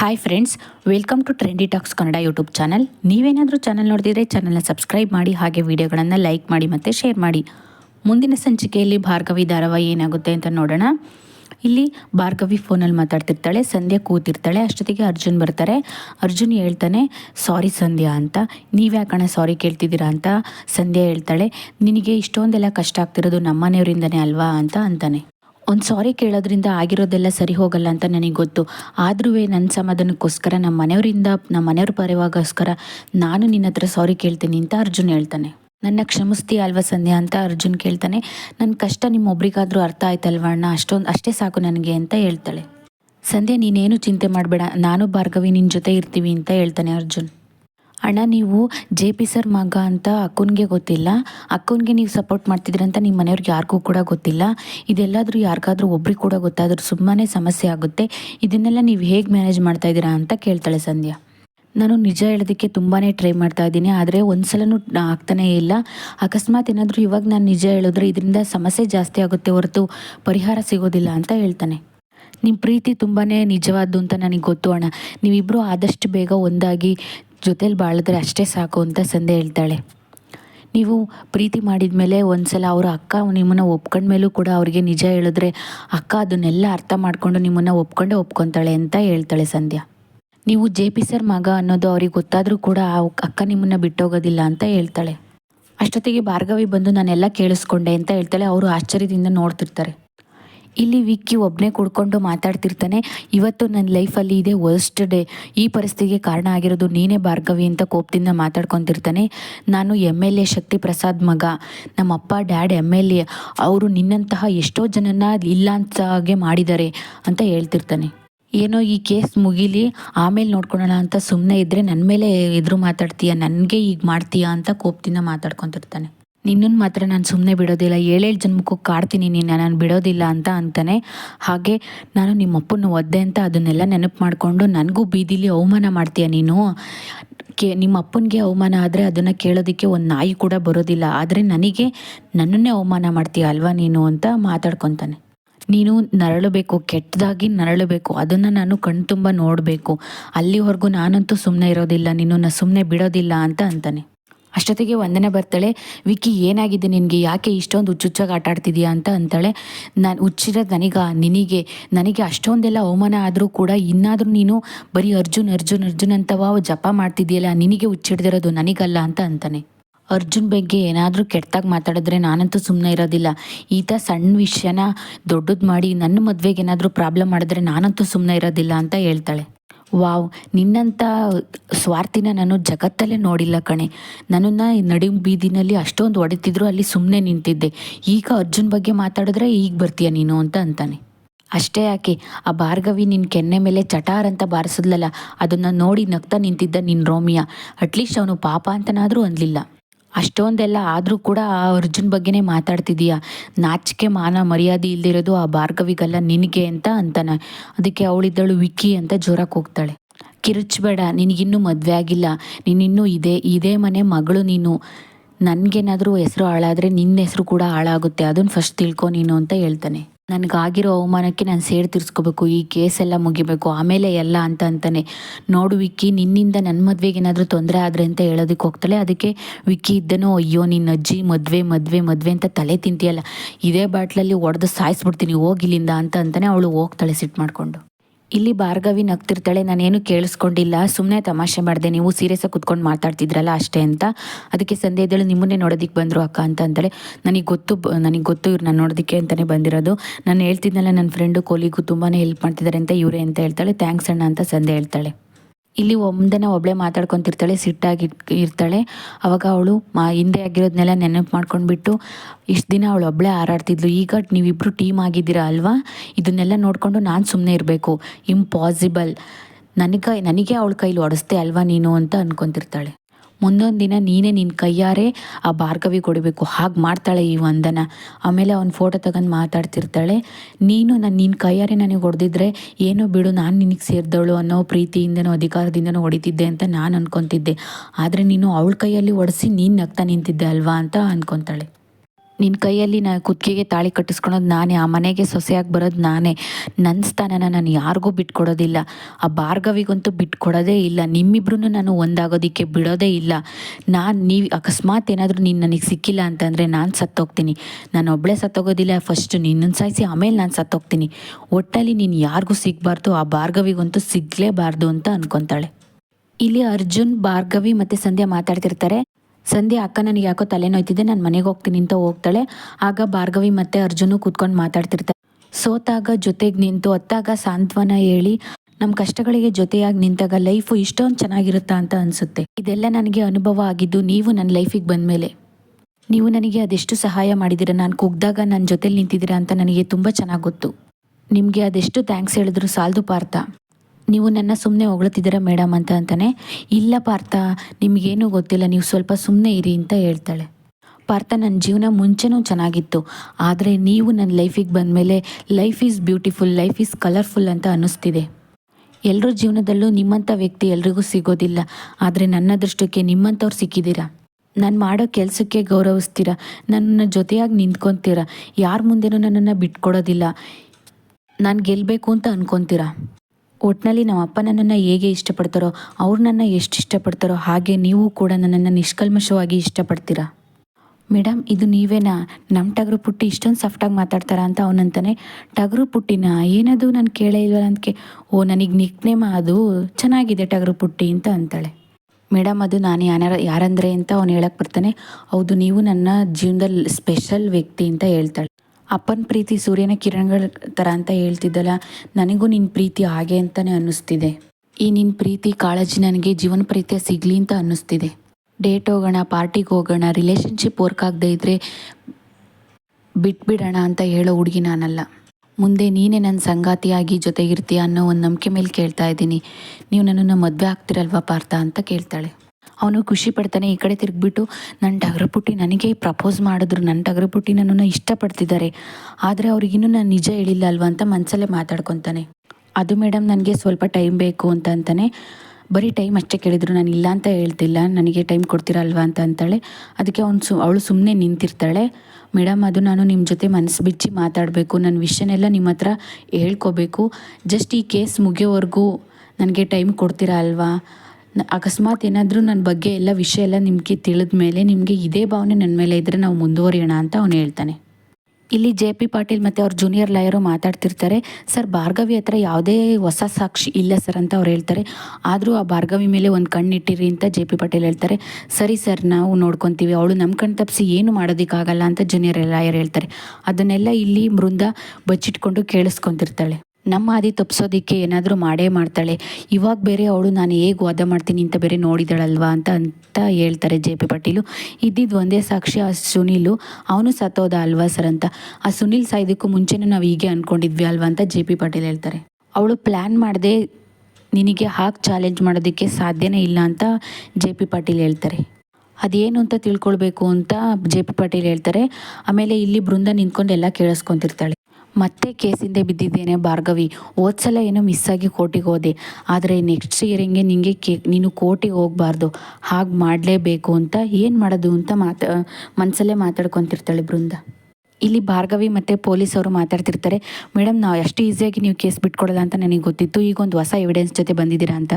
Hi friends welcome to trendy talks Kannada YouTube channel ನೀವೇನಾದರೂ channel ನೋಡಿದರೆ ಚಾನಲ್ನ subscribe ಮಾಡಿ, ಹಾಗೆ ವಿಡಿಯೋಗಳನ್ನು ಲೈಕ್ ಮಾಡಿ ಮತ್ತು ಶೇರ್ ಮಾಡಿ. ಮುಂದಿನ ಸಂಚಿಕೆಯಲ್ಲಿ ಭಾರ್ಗವಿ ಧಾರಾವಾಹಿ ಏನಾಗುತ್ತೆ ಅಂತ ನೋಡೋಣ. ಇಲ್ಲಿ ಭಾರ್ಗವಿ ಫೋನಲ್ಲಿ ಮಾತಾಡ್ತಿರ್ತಾಳೆ, ಸಂಧ್ಯಾ ಕೂತಿರ್ತಾಳೆ, ಅಷ್ಟೊತ್ತಿಗೆ ಅರ್ಜುನ್ ಬರ್ತಾರೆ. ಅರ್ಜುನ್ ಹೇಳ್ತಾನೆ ಸಾರಿ ಸಂಧ್ಯಾ ಅಂತ. ನೀವ್ಯಾಕಣ ಸಾರಿ ಕೇಳ್ತಿದ್ದೀರಾ ಅಂತ ಸಂಧ್ಯಾ ಹೇಳ್ತಾಳೆ, ನಿನಗೆ ಇಷ್ಟೊಂದೆಲ್ಲ ಕಷ್ಟ ಆಗ್ತಿರೋದು ನಮ್ಮನೆಯವರಿಂದನೇ ಅಲ್ವಾ? ಅಂತ ಅಂತಾನೆ. ಒಂದು ಸಾರಿ ಕೇಳೋದ್ರಿಂದ ಆಗಿರೋದೆಲ್ಲ ಸರಿ ಹೋಗಲ್ಲ ಅಂತ ನನಗೆ ಗೊತ್ತು. ಆದ್ರೂ ನನ್ನ ಸಮಾಧಾನಕ್ಕೋಸ್ಕರ ನಮ್ಮ ಮನೆಯವರಿಂದ ನಮ್ಮ ಮನೆಯವ್ರ ಪರವಾಗೋಸ್ಕರ ನಾನು ನಿನ್ನ ಹತ್ರ ಸಾರಿ ಕೇಳ್ತೀನಿ ಅಂತ ಅರ್ಜುನ್ ಹೇಳ್ತಾನೆ. ನನ್ನ ಕ್ಷಮಿಸ್ತಿ ಅಲ್ವಾ ಸಂಧ್ಯಾ ಅಂತ ಅರ್ಜುನ್ ಕೇಳ್ತಾನೆ. ನನ್ನ ಕಷ್ಟ ನಿಮ್ಮೊಬ್ರಿಗಾದರೂ ಅರ್ಥ ಆಯ್ತಲ್ವ ಅಣ್ಣ? ಅಷ್ಟೊಂದು, ಅಷ್ಟೇ ಸಾಕು ನನಗೆ ಅಂತ ಹೇಳ್ತಾಳೆ. ಸಂಧ್ಯಾ, ನೀನೇನು ಚಿಂತೆ ಮಾಡಬೇಡ. ನಾನು ಭಾರ್ಗವಿ ನಿನ್ನ ಜೊತೆ ಇರ್ತೀವಿ ಅಂತ ಹೇಳ್ತಾನೆ ಅರ್ಜುನ್. ಅಣ್ಣ, ನೀವು ಜೆ ಪಿ ಸರ್ ಮಗ ಅಂತ ಅಕ್ಕನಿಗೆ ಗೊತ್ತಿಲ್ಲ. ಅಕ್ಕನಿಗೆ ನೀವು ಸಪೋರ್ಟ್ ಮಾಡ್ತಿದ್ರಿ ಅಂತ ನಿಮ್ಮ ಮನೆಯವ್ರಿಗೆ ಯಾರಿಗೂ ಕೂಡ ಗೊತ್ತಿಲ್ಲ. ಇದೆಲ್ಲಾದರೂ ಯಾರಿಗಾದ್ರೂ ಒಬ್ರಿಗೆ ಕೂಡ ಗೊತ್ತಾದರೂ ಸುಮ್ಮನೆ ಸಮಸ್ಯೆ ಆಗುತ್ತೆ. ಇದನ್ನೆಲ್ಲ ನೀವು ಹೇಗೆ ಮ್ಯಾನೇಜ್ ಮಾಡ್ತಾ ಇದ್ದೀರಾ ಅಂತ ಕೇಳ್ತಾಳೆ ಸಂಧ್ಯಾ. ನಾನು ನಿಜ ಹೇಳೋದಕ್ಕೆ ತುಂಬಾ ಟ್ರೈ ಮಾಡ್ತಾ ಇದ್ದೀನಿ, ಆದರೆ ಒಂದು ಆಗ್ತಾನೇ ಇಲ್ಲ. ಅಕಸ್ಮಾತ್ ಏನಾದರೂ ಇವಾಗ ನಾನು ನಿಜ ಹೇಳಿದ್ರೆ ಇದರಿಂದ ಸಮಸ್ಯೆ ಜಾಸ್ತಿ ಆಗುತ್ತೆ ಹೊರತು ಪರಿಹಾರ ಸಿಗೋದಿಲ್ಲ ಅಂತ ಹೇಳ್ತಾನೆ. ನಿಮ್ಮ ಪ್ರೀತಿ ತುಂಬಾ ನಿಜವಾದ್ದು ಅಂತ ನನಗೆ ಗೊತ್ತು ಅಣ್ಣ. ನೀವಿಬ್ಬರು ಆದಷ್ಟು ಬೇಗ ಒಂದಾಗಿ ಜೊತೇಲಿ ಬಾಳಿದ್ರೆ ಅಷ್ಟೇ ಸಾಕು ಅಂತ ಸಂಧ್ಯಾ ಹೇಳ್ತಾಳೆ. ನೀವು ಪ್ರೀತಿ ಮಾಡಿದ ಮೇಲೆ ಒಂದು ಸಲ ಅವರ ಅಕ್ಕ ನಿಮ್ಮನ್ನು ಒಪ್ಕೊಂಡ್ಮೇಲೂ ಕೂಡ ಅವರಿಗೆ ನಿಜ ಹೇಳಿದ್ರೆ ಅಕ್ಕ ಅದನ್ನೆಲ್ಲ ಅರ್ಥ ಮಾಡಿಕೊಂಡು ನಿಮ್ಮನ್ನು ಒಪ್ಕೊಂಡೆ ಒಪ್ಕೊತಾಳೆ ಅಂತ ಹೇಳ್ತಾಳೆ ಸಂಧ್ಯಾ. ನೀವು ಜೆ ಪಿ ಸರ್ ಮಗ ಅನ್ನೋದು ಅವ್ರಿಗೆ ಗೊತ್ತಾದರೂ ಕೂಡ ಅಕ್ಕ ನಿಮ್ಮನ್ನು ಬಿಟ್ಟೋಗೋದಿಲ್ಲ ಅಂತ ಹೇಳ್ತಾಳೆ. ಅಷ್ಟೊತ್ತಿಗೆ ಭಾರ್ಗವಿ ಬಂದು ನಾನೆಲ್ಲ ಕೇಳಿಸ್ಕೊಂಡೆ ಅಂತ ಹೇಳ್ತಾಳೆ. ಅವರು ಆಶ್ಚರ್ಯದಿಂದ ನೋಡ್ತಿರ್ತಾರೆ. ಇಲ್ಲಿ ವಿಕ್ಕಿ ಒಬ್ಬನೇ ಕುಡ್ಕೊಂಡು ಮಾತಾಡ್ತಿರ್ತಾನೆ. ಇವತ್ತು ನನ್ನ ಲೈಫಲ್ಲಿ ಇದೆ ವರ್ಸ್ಟ್ ಡೇ ಈ ಪರಿಸ್ಥಿತಿಗೆ ಕಾರಣ ಆಗಿರೋದು ನೀನೇ ಭಾರ್ಗವಿ ಅಂತ ಕೋಪದಿಂದ ಮಾತಾಡ್ಕೊತಿರ್ತಾನೆ. ನಾನು M L A Shakti Prasad ಮಗ. ನಮ್ಮ ಅಪ್ಪ ಡ್ಯಾಡ್ ಎಂ ಎಲ್ ಎ ಅವರು ನಿನ್ನಂತಹ ಎಷ್ಟೋ ಜನನ ಇಲ್ಲ ಅಂತಾಗೆ ಮಾಡಿದ್ದಾರೆ ಅಂತ ಹೇಳ್ತಿರ್ತಾನೆ. ಏನೋ ಈ ಕೇಸ್ ಮುಗಿಲಿ, ಆಮೇಲೆ ನೋಡ್ಕೊಳ್ಳೋಣ ಅಂತ ಸುಮ್ಮನೆ ಇದ್ದರೆ ನನ್ನ ಮೇಲೆ ಎದುರು ಮಾತಾಡ್ತೀಯ? ನನಗೆ ಈಗ ಮಾಡ್ತೀಯಾ ಅಂತ ಕೋಪದಿಂದ ಮಾತಾಡ್ಕೊತಿರ್ತಾನೆ. ನಿನ್ನನ್ನು ಮಾತ್ರ ನಾನು ಸುಮ್ಮನೆ ಬಿಡೋದಿಲ್ಲ. ಏಳೇಳು ಜನ್ಮಕ್ಕೂ ಕಾಡ್ತೀನಿ. ನಿನ್ನ ನಾನು ಬಿಡೋದಿಲ್ಲ ಅಂತ ಅಂತಾನೆ. ಹಾಗೆ ನಾನು ನಿಮ್ಮ ಅಪ್ಪನ ಒದ್ದೆ ಅಂತ ಅದನ್ನೆಲ್ಲ ನೆನಪು ಮಾಡಿಕೊಂಡು ನನಗೂ ಬೀದಿಲಿ ಅವಮಾನ ಮಾಡ್ತೀಯ ನೀನು? ಕೇ ನಿಮ್ಮ ಅಪ್ಪನಿಗೆ ಅವಮಾನ ಆದರೆ ಅದನ್ನು ಕೇಳೋದಕ್ಕೆ ಒಂದು ನಾಯಿ ಕೂಡ ಬರೋದಿಲ್ಲ. ಆದರೆ ನನಗೆ ನನ್ನನ್ನೇ ಅವಮಾನ ಮಾಡ್ತೀಯ ಅಲ್ವಾ ನೀನು ಅಂತ ಮಾತಾಡ್ಕೊತಾನೆ. ನೀನು ನರಳಬೇಕು, ಕೆಟ್ಟದಾಗಿ ನರಳಬೇಕು. ಅದನ್ನು ನಾನು ಕಣ್ತುಂಬ ನೋಡಬೇಕು. ಅಲ್ಲಿವರೆಗೂ ನಾನಂತೂ ಸುಮ್ಮನೆ ಇರೋದಿಲ್ಲ. ನಿನ್ನನ್ನು ಸುಮ್ಮನೆ ಬಿಡೋದಿಲ್ಲ ಅಂತ ಅಂತಾನೆ. ಅಷ್ಟೊತ್ತಿಗೆ ವಂದನೆ ಬರ್ತಾಳೆ, ವಿಕ್ಕಿ, ಏನಾಗಿದೆ ನಿನಗೆ? ಯಾಕೆ ಇಷ್ಟೊಂದು ಹುಚ್ಚುಚ್ಚಾಗಿ ಆಟ ಆಡ್ತಿದ್ಯಾ? ಅಂತ ಅಂತಾಳೆ. ನಾನು ಹುಚ್ಚಿರೋದು ನನಗ ನಿನಗೆ, ನನಗೆ ಅಷ್ಟೊಂದೆಲ್ಲ ಅವಮಾನ ಆದರೂ ಕೂಡ ಇನ್ನಾದರೂ ನೀನು ಬರೀ ಅರ್ಜುನ್ ಅರ್ಜುನ್ ಅರ್ಜುನ್ ಅಂತವ ಜಪ ಮಾಡ್ತಿದ್ದೀಯಲ್ಲ ನಿನಗೆ ಹುಚ್ಚಿಡ್ದಿರೋದು ನನಗಲ್ಲ ಅಂತ ಅಂತಾನೆ. ಅರ್ಜುನ್ ಬಗ್ಗೆ ಏನಾದರೂ ಕೆಟ್ಟದಾಗಿ ಮಾತಾಡಿದ್ರೆ ನಾನಂತೂ ಸುಮ್ಮನೆ ಇರೋದಿಲ್ಲ. ಈತ ಸಣ್ಣ ವಿಷಯನ ದೊಡ್ಡದು ಮಾಡಿ ನನ್ನ ಮದುವೆಗೆ ಏನಾದರೂ ಪ್ರಾಬ್ಲಮ್ ಮಾಡಿದ್ರೆ ನಾನಂತೂ ಸುಮ್ಮನೆ ಇರೋದಿಲ್ಲ ಅಂತ ಹೇಳ್ತಾಳೆ. ವಾವ್ ನಿನ್ನಂಥ ಸ್ವಾರ್ಥಿನ ನಾನು ಜಗತ್ತಲ್ಲೇ ನೋಡಿಲ್ಲ ಕಣೆ. ನನ್ನನ್ನು ನಡಿ ಬೀದಿನಲ್ಲಿ ಅಷ್ಟೊಂದು ಹೊಡಿತಿದ್ರು ಅಲ್ಲಿ ಸುಮ್ಮನೆ ನಿಂತಿದ್ದೆ. ಈಗ ಅರ್ಜುನ್ ಬಗ್ಗೆ ಮಾತಾಡಿದ್ರೆ ಈಗ ಬರ್ತೀಯ ನೀನು ಅಂತ ಅಂತಾನೆ. ಅಷ್ಟೇ ಯಾಕೆ, ಆ ಭಾರ್ಗವಿ ನಿನ್ನ ಕೆನ್ನೆ ಮೇಲೆ ಚಟಾರ್ ಅಂತ ಬಾರಿಸಿದ್ಲಲ್ಲ, ಅದನ್ನು ನೋಡಿ ನಗ್ತಾ ನಿಂತಿದ್ದ ನಿನ್ನ ರೋಮಿಯಾ. ಅಟ್ಲೀಸ್ಟ್ ಅವನು ಪಾಪ ಅಂತನಾದರೂ ಅನ್ಲಿಲ್ಲ. ಅಷ್ಟೊಂದೆಲ್ಲ ಆದರೂ ಕೂಡ ಆ ಅರ್ಜುನ್ ಬಗ್ಗೆನೇ ಮಾತಾಡ್ತಿದೀಯ. ನಾಚಿಕೆ ಮಾನ ಮರ್ಯಾದೆ ಇಲ್ದಿರೋದು ಆ ಭಾರ್ಗವಿಗಲ್ಲ ನಿನಗೆ ಅಂತ ಅಂತಾನೆ. ಅದಕ್ಕೆ ಅವಳಿದ್ದಳು ವಿಕ್ಕಿ ಅಂತ ಜೋರಕ್ಕೆ ಹೋಗ್ತಾಳೆ ಕಿರುಚ್ಬೇಡ ನಿನಗಿನ್ನೂ ಮದುವೆ ಆಗಿಲ್ಲ. ನೀನಿನ್ನೂ ಇದೇ ಇದೇ ಮನೆ ಮಗಳು ನೀನು. ನನಗೇನಾದರೂ ಹೆಸರು ಹಾಳಾದರೆ ನಿನ್ನ ಹೆಸರು ಕೂಡ ಹಾಳಾಗುತ್ತೆ. ಅದನ್ನು ಫಸ್ಟ್ ತಿಳ್ಕೊ ನೀನು ಅಂತ ಹೇಳ್ತಾನೆ. ನನಗಾಗಿರೋ ಅವಮಾನಕ್ಕೆ ನಾನು ಸೇಡ್ ತೀರಿಸ್ಕೋಬೇಕು, ಈ ಕೇಸೆಲ್ಲ ಮುಗಿಬೇಕು, ಆಮೇಲೆ ಎಲ್ಲ ಅಂತ ಅಂತಾನೆ. ನೋಡು ವಿಕ್ಕಿ, ನಿನ್ನಿಂದ ನನ್ನ ಮದುವೆಗೆ ಏನಾದರೂ ತೊಂದರೆ ಆದರೆ ಅಂತ ಹೇಳೋದಕ್ಕೆ ಹೋಗ್ತಾಳೆ. ಅದಕ್ಕೆ ವಿಕ್ಕಿ ಇದ್ದನೋ, ಅಯ್ಯೋ, ನಿನ್ನ ಅಜ್ಜಿ ಮದುವೆ ಮದುವೆ ಮದುವೆ ಅಂತ ತಲೆ ತಿಂತೀಯಲ್ಲ. ಇದೇ ಬಾಟ್ಲಲ್ಲಿ ಒಡೆದು ಸಾಯಿಸ್ಬಿಡ್ತೀನಿ ಹೋಗಿಲ್ಲಿಂದ ಅಂತ ಅಂತಾನೆ ಅವಳು ಹೋಗ್ತಾಳೆ ಸಿಟ್ಟು ಮಾಡಿಕೊಂಡು. ಇಲ್ಲಿ ಭಾರ್ಗವಿ ನಗ್ತಿರ್ತಾಳೆ, ನಾನೇನು ಕೇಳಿಸ್ಕೊಂಡಿಲ್ಲ. ಸುಮ್ಮನೆ ತಮಾಷೆ ಮಾಡಿದೆ, ನೀವು ಸೀರಿಯಸ್ಸಾಗಿ ಕುತ್ಕೊಂಡು ಮಾತಾಡ್ತಿದ್ರಲ್ಲ ಅಷ್ಟೇ ಅಂತ. ಅದಕ್ಕೆ ಸಂದೇ ಇದ್ದಳು ನಿಮ್ಮನ್ನೇ ನೋಡೋದಕ್ಕೆ ಬಂದರು ಅಕ್ಕ ಅಂತ ಅಂತಾಳೆ. ನನಗೆ ಗೊತ್ತು ನನಗೆ ಗೊತ್ತು ಇವ್ರು ನಾನು ನೋಡೋದಕ್ಕೆ ಅಂತಲೇ ಬಂದಿರೋದು. ನಾನು ಹೇಳ್ತಿದ್ನಲ್ಲ ನನ್ನ ಫ್ರೆಂಡು ಕೋಲಿಗೂ ತುಂಬಾ ಹೆಲ್ಪ್ ಮಾಡ್ತಿದ್ದಾರೆ ಅಂತ, ಇವರೇ ಅಂತ ಹೇಳ್ತಾಳೆ. ಥ್ಯಾಂಕ್ಸ್ ಅಣ್ಣ ಅಂತ ಸಂಧ್ಯಾ ಹೇಳ್ತಾಳೆ. ಇಲ್ಲಿ ಒಂದನ ಒಬ್ಳೆ ಮಾತಾಡ್ಕೊತಿರ್ತಾಳೆ, ಸಿಟ್ಟಾಗಿ ಇರ್ತಾಳೆ. ಅವಾಗ ಅವಳು ಮಾ, ಹಿಂದೆ ಆಗಿರೋದನ್ನೆಲ್ಲ ನೆನಪು ಮಾಡ್ಕೊಂಡ್ಬಿಟ್ಟು ಇಷ್ಟು ದಿನ ಅವಳು ಒಬ್ಳೆ ಹಾರಾಡ್ತಿದ್ಲು. ಈಗ ನೀವಿಬ್ಬರು ಟೀಮ್ ಆಗಿದ್ದೀರಾ ಅಲ್ವಾ? ಇದನ್ನೆಲ್ಲ ನೋಡಿಕೊಂಡು ನಾನು ಸುಮ್ಮನೆ ಇರಬೇಕು. ಇಂಪಾಸಿಬಲ್. ನನಗೆ ನನಗೆ ಅವಳ ಕೈಲಿ ಒಡೆಸ್ದೆ ಅಲ್ವಾ ನೀನು ಅಂತ ಅನ್ಕೊತಿರ್ತಾಳೆ. ಮುಂದೊಂದು ದಿನ ನೀನೇ ನಿನ್ನ ಕೈಯಾರೆ ಆ ಭಾರ್ಗವಿ ಕೊಡಬೇಕು. ಹಾಗೆ ಮಾಡ್ತಾಳೆ ಈ ವಂದನ. ಆಮೇಲೆ ಅವ್ನ ಫೋಟೋ ತಗೊಂಡು ಮಾತಾಡ್ತಿರ್ತಾಳೆ. ನೀನು ನಾನು ನಿನ್ನ ಕೈಯಾರೆ ನನಗೆ ಹೊಡೆದಿದ್ರೆ ಏನೋ ಬಿಡು, ನಾನು ನಿನಗೆ ಸೇರಿದವಳು ಅನ್ನೋ ಪ್ರೀತಿಯಿಂದನೋ ಅಧಿಕಾರದಿಂದನೋ ಹೊಡಿತಿದ್ದೆ ಅಂತ ನಾನು ಅಂದ್ಕೊತಿದ್ದೆ ಆದರೆ ನೀನು ಅವಳ ಕೈಯಲ್ಲಿ ಒಡಿಸಿ ನೀನು ನಗ್ತಾ ನಿಂತಿದ್ದೆ ಅಲ್ವಾ ಅಂತ ಅನ್ಕೊತಾಳೆ. ನಿನ್ನ ಕೈಯಲ್ಲಿ ನಾ ಕುತ್ತಿಗೆಗೆ ತಾಳಿ ಕಟ್ಟಿಸ್ಕೊಳೋದು ನಾನೇ, ಆ ಮನೆಗೆ ಸೊಸೆಯಾಗಿ ಬರೋದು ನಾನೇ. ನನ್ನ ಸ್ಥಾನನ ನಾನು ಯಾರಿಗೂ ಬಿಟ್ಕೊಡೋದಿಲ್ಲ. ಆ ಭಾರ್ಗವಿಗಂತೂ ಬಿಟ್ಕೊಡೋದೇ ಇಲ್ಲ. ನಿಮ್ಮಿಬ್ರು ನಾನು ಒಂದಾಗೋದಕ್ಕೆ ಬಿಡೋದೇ ಇಲ್ಲ. ನಾನು ನೀವು ಅಕಸ್ಮಾತ್ ಏನಾದರೂ ನೀನು ನನಗೆ ಸಿಕ್ಕಿಲ್ಲ ಅಂತಂದರೆ ನಾನು ಸತ್ತೋಗ್ತೀನಿ. ನಾನು ಒಬ್ಬಳೇ ಸತ್ತೋಗೋದಿಲ್ಲ. ಫಸ್ಟ್ ನಿನ್ನನ್ನು ಸಾಯಿಸಿ ಆಮೇಲೆ ನಾನು ಸತ್ತೋಗ್ತೀನಿ. ಒಟ್ಟಲ್ಲಿ ನೀನು ಯಾರಿಗೂ ಸಿಗಬಾರ್ದು, ಆ ಭಾರ್ಗವಿಗಂತೂ ಸಿಗಲೇಬಾರ್ದು ಅಂತ ಅನ್ಕೊತಾಳೆ. ಇಲ್ಲಿ ಅರ್ಜುನ್, ಭಾರ್ಗವಿ ಮತ್ತು ಸಂಧ್ಯಾ ಮಾತಾಡ್ತಿರ್ತಾರೆ. ಸಂಧ್ಯಾ ಅಕ್ಕ ನನಗೆ ಯಾಕೋ ತಲೆನೋಯ್ತಿದೆ ನಾನು ಮನೆಗೆ ಹೋಗ್ತೀನಿ ಅಂತ ಹೋಗ್ತಾಳೆ. ಆಗ ಭಾರ್ಗವಿ ಮತ್ತು ಅರ್ಜುನು ಕೂತ್ಕೊಂಡು ಮಾತಾಡ್ತಿರ್ತಾರೆ. ಸೋತಾಗ ಜೊತೆಗೆ ನಿಂತು, ಅತ್ತಾಗ ಸಾಂತ್ವನ ಹೇಳಿ ನಮ್ಮ ಕಷ್ಟಗಳಿಗೆ ಜೊತೆಯಾಗಿ ನಿಂತಾಗ ಲೈಫು ಇಷ್ಟೊಂದು ಚೆನ್ನಾಗಿರುತ್ತಾ ಅಂತ ಅನಿಸುತ್ತೆ. ಇದೆಲ್ಲ ನನಗೆ ಅನುಭವ ಆಗಿದ್ದು ನೀವು ನನ್ನ ಲೈಫಿಗೆ ಬಂದಮೇಲೆ. ನೀವು ನನಗೆ ಅದೆಷ್ಟು ಸಹಾಯ ಮಾಡಿದ್ದೀರಾ ನಾನು ಕುಗ್ದಾಗ ನನ್ನ ಜೊತೆಲಿ ನಿಂತಿದ್ದೀರಾ ಅಂತ ನನಗೆ ತುಂಬ ಚೆನ್ನಾಗಿ ಗೊತ್ತು. ನಿಮಗೆ ಅದೆಷ್ಟು ಥ್ಯಾಂಕ್ಸ್ ಹೇಳಿದ್ರು ಸಾಲದು ಪಾರ್ಥ. ನೀವು ನನ್ನ ಸುಮ್ಮನೆ ಹೊಗಳ್ತಿದ್ದೀರಾ ಮೇಡಮ್ ಅಂತ ಅಂತಾನೆ, ಇಲ್ಲ ಪಾರ್ಥ, ನಿಮಗೇನೂ ಗೊತ್ತಿಲ್ಲ, ನೀವು ಸ್ವಲ್ಪ ಸುಮ್ಮನೆ ಇರಿ ಅಂತ ಹೇಳ್ತಾಳೆ. ಪಾರ್ಥ, ನನ್ನ ಜೀವನ ಮುಂಚೆನೂ ಚೆನ್ನಾಗಿತ್ತು, ಆದರೆ ನೀವು ನನ್ನ ಲೈಫಿಗೆ ಬಂದಮೇಲೆ life is beautiful, life is colourful ಅಂತ ಅನ್ನಿಸ್ತಿದೆ. ಎಲ್ಲರ ಜೀವನದಲ್ಲೂ ನಿಮ್ಮಂಥ ವ್ಯಕ್ತಿ ಎಲ್ರಿಗೂ ಸಿಗೋದಿಲ್ಲ, ಆದರೆ ನನ್ನ ದೃಷ್ಟಕ್ಕೆ ನಿಮ್ಮಂಥವ್ರು ಸಿಕ್ಕಿದ್ದೀರಾ? ನಾನು ಮಾಡೋ ಕೆಲಸಕ್ಕೆ ಗೌರವಿಸ್ತೀರಾ? ನನ್ನ ಜೊತೆಯಾಗಿ ನಿಂತ್ಕೊತೀರಾ? ಯಾರ ಮುಂದೆನೂ ನನ್ನನ್ನು ಬಿಟ್ಕೊಡೋದಿಲ್ಲ. ನಾನು ಗೆಲ್ಲಬೇಕು ಅಂತ ಅನ್ಕೊತೀರಾ? ಒಟ್ಟಿನಲ್ಲಿ ನಮ್ಮ ಅಪ್ಪ ನನ್ನನ್ನು ಹೇಗೆ ಇಷ್ಟಪಡ್ತಾರೋ, ಅವ್ರು ನನ್ನ ಎಷ್ಟು ಇಷ್ಟಪಡ್ತಾರೋ ಹಾಗೆ ನೀವು ಕೂಡ ನನ್ನನ್ನು ನಿಷ್ಕಲ್ಮಶವಾಗಿ ಇಷ್ಟಪಡ್ತೀರಾ? ಮೇಡಮ್ ಇದು ನೀವೇನಾ? ನಮ್ಮ ಟಗರು ಪುಟ್ಟಿ ಇಷ್ಟೊಂದು ಸಾಫ್ಟಾಗಿ ಮಾತಾಡ್ತಾರಾ ಅಂತ ಅವನಂತಾನೆ, ಟಗರು ಪುಟ್ಟಿನ? ಏನದು? ನಾನು ಕೇಳೇ ಇಲ್ವಲ್ಲ ಅಂತಕ್ಕೆ ಓ, ನನಗೆ ನಿಕ್ನೇಮ ಅದು? ಚೆನ್ನಾಗಿದೆ ಟಗರು ಪುಟ್ಟಿ ಅಂತ ಅಂತಾಳೆ. ಮೇಡಮ್ ಅದು ನಾನು ಯಾರ ಯಾರಂದ್ರೆ ಅಂತ ಅವ್ನು ಹೇಳಕ್ಕೆ ಬರ್ತಾನೆ. ಹೌದು, ನೀವು ನನ್ನ ಜೀವನದಲ್ಲಿ ಸ್ಪೆಷಲ್ ವ್ಯಕ್ತಿ ಅಂತ ಹೇಳ್ತಾಳೆ. ಅಪ್ಪನ ಪ್ರೀತಿ ಸೂರ್ಯನ ಕಿರಣಗಳ ಥರ ಅಂತ ಹೇಳ್ತಿದ್ದಲ್ಲ, ನನಗೂ ನಿನ್ನ ಪ್ರೀತಿ ಹಾಗೆ ಅಂತಲೇ ಅನ್ನಿಸ್ತಿದೆ. ಈ ನಿನ್ನ ಪ್ರೀತಿ ಕಾಳಜಿ ನನಗೆ ಜೀವನ ಪ್ರೀತಿಯ ಸಿಗಲಿ ಅಂತ ಅನ್ನಿಸ್ತಿದೆ. ಡೇಟ್ ಹೋಗೋಣ ಪಾರ್ಟಿಗೆ ಹೋಗೋಣ ರಿಲೇಷನ್ಶಿಪ್ ವರ್ಕ್ ಆಗದೆ ಇದ್ದರೆ ಬಿಟ್ಬಿಡೋಣ ಅಂತ ಹೇಳೋ ಹುಡುಗಿ ನಾನಲ್ಲ. ಮುಂದೆ ನೀನೇ ನನ್ನ ಸಂಗಾತಿಯಾಗಿ ಜೊತೆಗಿರ್ತೀಯ ಅನ್ನೋ ಒಂದು ನಂಬಿಕೆ ಮೇಲೆ ಕೇಳ್ತಾ ಇದ್ದೀನಿ. ನೀವು ನನ್ನನ್ನು ಮದುವೆ ಆಗ್ತಿರಲ್ವಾ ಪಾರ್ಥ ಅಂತ ಕೇಳ್ತಾಳೆ. ಅವನು ಖುಷಿ ಪಡ್ತಾನೆ, ಈ ಕಡೆ ತಿರುಗ್ಬಿಟ್ಟು ನನ್ನ ಟಗ್ರಪುಟ್ಟಿ ನನಗೆ ಪ್ರಪೋಸ್ ಮಾಡಿದ್ರು ನನ್ನ ಟಗ್ರಪುಟ್ಟಿ ನನ್ನನ್ನು ಇಷ್ಟಪಡ್ತಿದ್ದಾರೆ. ಆದರೆ ಅವ್ರಿಗಿನ್ನೂ ನಾನು ನಿಜ ಹೇಳಿಲ್ಲ ಅಲ್ವಾ? ಅಂತ ಮನಸಲ್ಲೇ ಮಾತಾಡ್ಕೊತಾನೆ. ಅದು ಮೇಡಮ್ ನನಗೆ ಸ್ವಲ್ಪ ಟೈಮ್ ಬೇಕು ಅಂತ ಅಂತಾನೆ. ಬರೀ ಟೈಮ್ ಅಷ್ಟೇ ಕೇಳಿದ್ರು, ನಾನು ಇಲ್ಲ ಅಂತ ಹೇಳ್ತಿಲ್ಲ, ನನಗೆ ಟೈಮ್ ಕೊಡ್ತೀರಲ್ವಾ ಅಂತ ಅಂತಾಳೆ. ಅದಕ್ಕೆ ಅವ್ನು ಸು, ಅವಳು ಸುಮ್ಮನೆ ನಿಂತಿರ್ತಾಳೆ. ಮೇಡಮ್ ಅದು ನಾನು ನಿಮ್ಮ ಜೊತೆ ಮನಸ್ಸು ಬಿಚ್ಚಿ ಮಾತಾಡಬೇಕು ನನ್ನ ವಿಷಯನೆಲ್ಲ ನಿಮ್ಮ ಹತ್ರ ಹೇಳ್ಕೋಬೇಕು. ಜಸ್ಟ್ ಈ ಕೇಸ್ ಮುಗಿಯೋವರೆಗೂ ನನಗೆ ಟೈಮ್ ಕೊಡ್ತೀರಾ ಅಲ್ವಾ? ಅಕಸ್ಮಾತ್ ಏನಾದರೂ ನನ್ನ ಬಗ್ಗೆ ಎಲ್ಲ ವಿಷಯ ಎಲ್ಲ ನಿಮಗೆ ತಿಳಿದ ಮೇಲೆ ನಿಮಗೆ ಇದೇ ಭಾವನೆ ನನ್ನ ಮೇಲೆ ಇದ್ದರೆ ನಾವು ಮುಂದುವರಿಯೋಣ ಅಂತ ಅವನು ಹೇಳ್ತಾನೆ. ಇಲ್ಲಿ ಜೆ ಪಿ ಪಾಟೀಲ್ ಮತ್ತು ಅವ್ರ ಜೂನಿಯರ್ ಲಾಯರು ಮಾತಾಡ್ತಿರ್ತಾರೆ. ಸರ್, ಭಾರ್ಗವಿ ಹತ್ರ ಯಾವುದೇ ಹೊಸ ಸಾಕ್ಷಿ ಇಲ್ಲ ಸರ್ ಅಂತ ಅವ್ರು ಹೇಳ್ತಾರೆ. ಆದರೂ ಆ ಭಾರ್ಗವಿ ಮೇಲೆ ಒಂದು ಕಣ್ಣಿಟ್ಟಿರಿ ಅಂತ ಜೆ ಪಿ ಪಾಟೀಲ್ ಹೇಳ್ತಾರೆ. ಸರಿ ಸರ್, ನಾವು ನೋಡ್ಕೊತೀವಿ. ಅವಳು ನಮ್ಮ ಕಣ್ಣು ತಪ್ಪಿಸಿ ಏನು ಮಾಡೋದಕ್ಕಾಗಲ್ಲ ಅಂತ ಜೂನಿಯರ್ ಲಾಯರ್ ಹೇಳ್ತಾರೆ. ಅದನ್ನೆಲ್ಲ ಇಲ್ಲಿ ಮೃಂದ ಬಚ್ಚಿಟ್ಕೊಂಡು ಕೇಳಿಸ್ಕೊತಿರ್ತಾಳೆ. ನಮ್ಮ ಆದಿ ತಪ್ಪಿಸೋದಕ್ಕೆ ಏನಾದರೂ ಮಾಡೇ ಮಾಡ್ತಾಳೆ. ಇವಾಗ ಬೇರೆ ಅವಳು, ನಾನು ಹೇಗೆ ವಾದ ಮಾಡ್ತೀನಿ ಅಂತ ಬೇರೆ ನೋಡಿದಳಲ್ವಾ ಅಂತ ಅಂತ ಹೇಳ್ತಾರೆ ಜೆ ಪಿ ಪಾಟೀಲು. ಇದ್ದಿದ್ದು ಒಂದೇ ಸಾಕ್ಷಿ ಆ ಸುನೀಲು. ಅವನು ಸತ್ತೋದ ಅಲ್ವಾ ಸರ್ ಅಂತ. ಆ ಸುನೀಲ್ ಸಾಯೋದಕ್ಕೂ ಮುಂಚೆನೂ ನಾವು ಹೀಗೆ ಅಂದ್ಕೊಂಡಿದ್ವಿ ಅಲ್ವಾ ಅಂತ ಜೆ ಪಿ ಪಾಟೀಲ್ ಹೇಳ್ತಾರೆ. ಅವಳು ಪ್ಲ್ಯಾನ್ ಮಾಡದೆ ನಿನಗೆ ಹಾಕಿ ಚಾಲೆಂಜ್ ಮಾಡೋದಕ್ಕೆ ಸಾಧ್ಯನೇ ಇಲ್ಲ ಅಂತ ಜೆ ಪಿ ಪಾಟೀಲ್ ಹೇಳ್ತಾರೆ. ಅದೇನು ಅಂತ ತಿಳ್ಕೊಳ್ಬೇಕು ಅಂತ ಜೆ ಪಿ ಪಾಟೀಲ್ ಹೇಳ್ತಾರೆ. ಆಮೇಲೆ ಇಲ್ಲಿ ಬೃಂದ ನಿಂತ್ಕೊಂಡು ಎಲ್ಲ ಕೇಳಿಸ್ಕೊತಿರ್ತಾಳೆ. ಮತ್ತೆ ಕೇಸಿಂದೆ ಬಿದ್ದಿದ್ದೇನೆ ಭಾರ್ಗವಿ. ಹೋದ್ಸಲ ಏನೋ ಮಿಸ್ ಆಗಿ ಕೋರ್ಟಿಗೆ ಹೋದೆ. ಆದರೆ ನೆಕ್ಸ್ಟ್ ಇಯರಿಂಗೆ ನಿಂಗೆ ಕೇ, ನೀನು ಕೋರ್ಟಿಗೆ ಹೋಗಬಾರ್ದು. ಹಾಗೆ ಮಾಡಲೇಬೇಕು ಅಂತ ಏನು ಮಾಡೋದು ಅಂತ ಮಾತಾ, ಮನಸಲ್ಲೇ ಮಾತಾಡ್ಕೊತಿರ್ತಾಳೆ ಬೃಂದ. ಇಲ್ಲಿ ಭಾರ್ಗವಿ ಮತ್ತು ಪೊಲೀಸ್ ಅವರು ಮಾತಾಡ್ತಿರ್ತಾರೆ ಮೇಡಮ್ ನಾವು ಎಷ್ಟು ಈಸಿಯಾಗಿ ನೀವು ಕೇಸ್ ಬಿಟ್ಕೊಡಲ್ಲ ಅಂತ ನನಗೆ ಗೊತ್ತಿತ್ತು ಈಗ ಒಂದು ಹೊಸ ಎವಿಡೆನ್ಸ್ ಜೊತೆ ಬಂದಿದ್ದೀರಾ ಅಂತ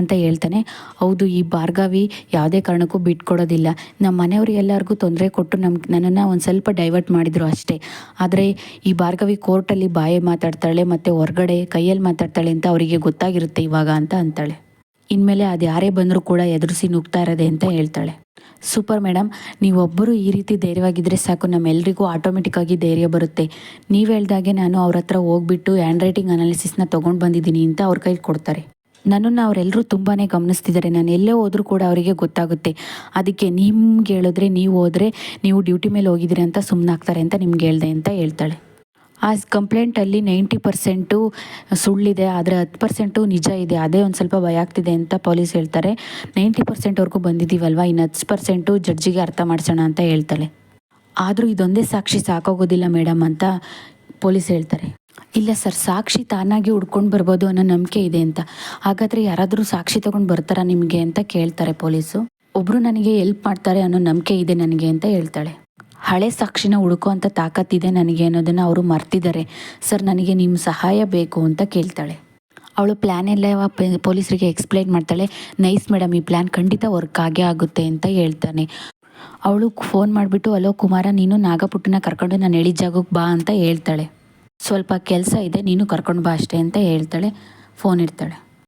ಅಂತ ಹೇಳ್ತಾನೆ. ಹೌದು, ಈ ಭಾರ್ಗವಿ ಯಾವುದೇ ಕಾರಣಕ್ಕೂ ಬಿಟ್ಕೊಡೋದಿಲ್ಲ. ನಮ್ಮ ಮನೆಯವರು ಎಲ್ಲರಿಗೂ ತೊಂದರೆ ಕೊಟ್ಟು ನಮ್ಮ ನನ್ನನ್ನು ಒಂದು ಸ್ವಲ್ಪ ಡೈವರ್ಟ್ ಮಾಡಿದರು ಅಷ್ಟೇ. ಆದರೆ ಈ ಭಾರ್ಗವಿ ಕೋರ್ಟಲ್ಲಿ ಬಾಯಿ ಮಾತಾಡ್ತಾಳೆ ಮತ್ತು ಹೊರಗಡೆ ಕೈಯಲ್ಲಿ ಮಾತಾಡ್ತಾಳೆ ಅಂತ ಅವರಿಗೆ ಗೊತ್ತಾಗಿರುತ್ತೆ ಇವಾಗ ಅಂತ ಅಂತಾಳೆ. ಇನ್ಮೇಲೆ ಅದು ಯಾರೇ ಬಂದರೂ ಕೂಡ ಎದುರಿಸಿ ನುಗ್ತಾ ಇರೋದೆ ಅಂತ ಹೇಳ್ತಾಳೆ. ಸೂಪರ್ ಮೇಡಮ್, ನೀವೊಬ್ಬರು ಈ ರೀತಿ ಧೈರ್ಯವಾಗಿದ್ದರೆ ಸಾಕು. ನಮ್ಮೆಲ್ಲರಿಗೂ ಆಟೋಮೆಟಿಕ್ಕಾಗಿ ಧೈರ್ಯ ಬರುತ್ತೆ. ನೀವು ಹೇಳ್ದಾಗೆ ನಾನು ಅವ್ರ ಹತ್ರ ಹೋಗ್ಬಿಟ್ಟು ಹ್ಯಾಂಡ್ ರೈಟಿಂಗ್ ಅನಾಲಿಸಿಸ್ನ ತೊಗೊಂಡು ಬಂದಿದ್ದೀನಿ ಅಂತ ಅವ್ರ ಕೈ ಕೊಡ್ತಾರೆ. ನನ್ನನ್ನು ಅವರೆಲ್ಲರೂ ತುಂಬಾ ಗಮನಿಸ್ತಿದ್ದಾರೆ. ನಾನು ಎಲ್ಲೇ ಹೋದರೂ ಕೂಡ ಅವರಿಗೆ ಗೊತ್ತಾಗುತ್ತೆ. ಅದಕ್ಕೆ ನಿಮ್ಗೆ ಹೇಳಿದ್ರೆ, ನೀವು ಹೋದರೆ ನೀವು ಡ್ಯೂಟಿ ಮೇಲೆ ಹೋಗಿದ್ದೀರಿ ಅಂತ ಸುಮ್ಮನಾಗ್ತಾರೆ ಅಂತ ನಿಮ್ಗೆ ಹೇಳಿದೆ ಅಂತ ಹೇಳ್ತಾಳೆ. ಆ ಕಂಪ್ಲೇಂಟಲ್ಲಿ ನೈಂಟಿ ಪರ್ಸೆಂಟು ಸುಳ್ಳಿದೆ, ಆದರೆ ಹತ್ತು ಪರ್ಸೆಂಟು ನಿಜ ಇದೆ. ಅದೇ ಒಂದು ಸ್ವಲ್ಪ ಭಯ ಆಗ್ತಿದೆ ಅಂತ ಪೊಲೀಸ್ ಹೇಳ್ತಾರೆ. ನೈಂಟಿ ಪರ್ಸೆಂಟ್ವರೆಗೂ ಬಂದಿದ್ದೀವಲ್ವ? ಇನ್ನು ಹತ್ತು ಪರ್ಸೆಂಟು ಜಡ್ಜಿಗೆ ಅರ್ಥ ಮಾಡಿಸೋಣ ಅಂತ ಹೇಳ್ತಾಳೆ. ಆದರೂ ಇದೊಂದೇ ಸಾಕ್ಷಿ ಸಾಕಾಗೋದಿಲ್ಲ ಮೇಡಮ್ ಅಂತ ಪೊಲೀಸ್ ಹೇಳ್ತಾರೆ. ಇಲ್ಲ ಸರ್, ಸಾಕ್ಷಿ ತಾನಾಗಿ ಹುಡ್ಕೊಂಡು ಬರ್ಬೋದು ಅನ್ನೋ ನಂಬಿಕೆ ಇದೆ ಅಂತ. ಹಾಗಾದರೆ ಯಾರಾದರೂ ಸಾಕ್ಷಿ ತೊಗೊಂಡು ಬರ್ತಾರಾ ನಿಮಗೆ ಅಂತ ಕೇಳ್ತಾರೆ ಪೊಲೀಸು. ಒಬ್ಬರು ನನಗೆ ಎಲ್ಪ್ ಮಾಡ್ತಾರೆ ಅನ್ನೋ ನಂಬಿಕೆ ಇದೆ ನನಗೆ ಅಂತ ಹೇಳ್ತಾಳೆ. ಹಳೆ ಸಾಕ್ಷಿನ ಹುಡುಕುವಂಥ ತಾಕತ್ತಿದೆ ನನಗೆ ಅನ್ನೋದನ್ನು ಅವರು ಮರ್ತಿದ್ದಾರೆ. ಸರ್, ನನಗೆ ನಿಮ್ಮ ಸಹಾಯ ಬೇಕು ಅಂತ ಕೇಳ್ತಾಳೆ. ಅವಳು ಪ್ಲ್ಯಾನ್ ಎಲ್ಲ ಪೊಲೀಸರಿಗೆ ಎಕ್ಸ್ಪ್ಲೈನ್ ಮಾಡ್ತಾಳೆ. ನೈಸ್ ಮೇಡಮ್, ಈ ಪ್ಲ್ಯಾನ್ ಖಂಡಿತ ವರ್ಕ್ ಆಗೇ ಆಗುತ್ತೆ ಅಂತ ಹೇಳ್ತಾನೆ. ಅವಳು ಫೋನ್ ಮಾಡಿಬಿಟ್ಟು, ಅಲೋ ಕುಮಾರ, ನೀನು ನಾಗಪುಟ್ಟನ ಕರ್ಕೊಂಡು ನಾನು ಹೇಳಿದ ಜಾಗಕ್ಕೆ ಬಾ ಅಂತ ಹೇಳ್ತಾಳೆ. ಸ್ವಲ್ಪ ಕೆಲಸ ಇದೆ, ನೀನು ಕರ್ಕೊಂಡು ಬಾ ಅಷ್ಟೇ ಅಂತ ಹೇಳ್ತಾಳೆ. ಫೋನ್ ಇಡ್ತಾಳೆ.